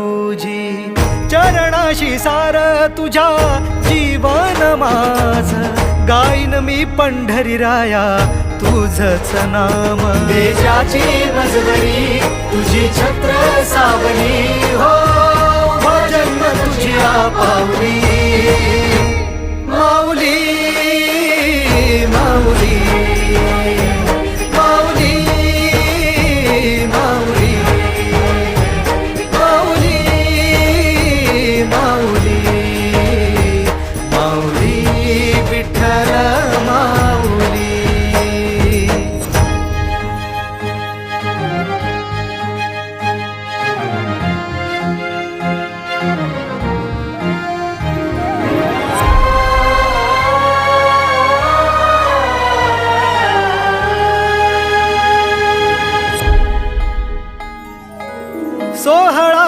तुझी चरणाशी सार तुझ्या जीवन माझ. गायन मी पंढरी राया तुझच नाम. देशाची नजदरी तुझी छत्र सावली. हो, हो जन्म तुझ्या पावली माऊली माऊली. माऊली माऊली. सोहळा